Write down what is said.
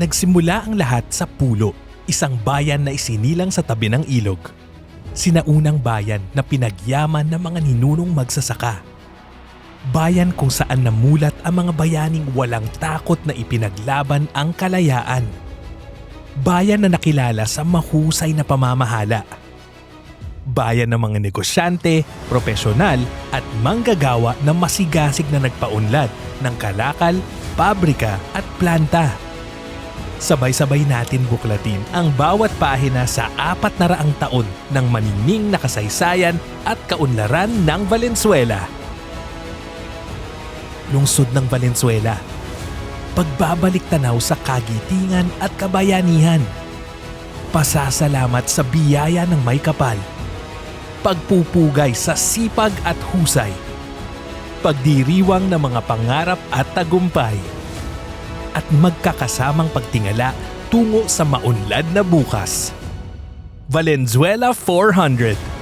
Nagsimula ang lahat sa Pulo, isang bayan na isinilang sa tabi ng ilog. Sinaunang bayan na pinagyaman ng mga ninunong magsasaka. Bayan kung saan namulat ang mga bayaning walang takot na ipinaglaban ang kalayaan. Bayan na nakilala sa mahusay na pamamahala. Bayan ng mga negosyante, profesional at manggagawa na masigasig na nagpaunlad ng kalakal, pabrika at planta. Sabay-sabay natin buklatin ang bawat pahina sa apat na raang taon ng manining na kasaysayan at kaunlaran ng Valenzuela. Lungsod ng Valenzuela. Pagbabalik tanaw sa kagitingan at kabayanihan. Pasasalamat sa biyaya ng may kapal. Pagpupugay sa sipag at husay. Pagdiriwang ng mga pangarap at tagumpay at magkakasamang pagtingala tungo sa maunlad na bukas. Valenzuela 400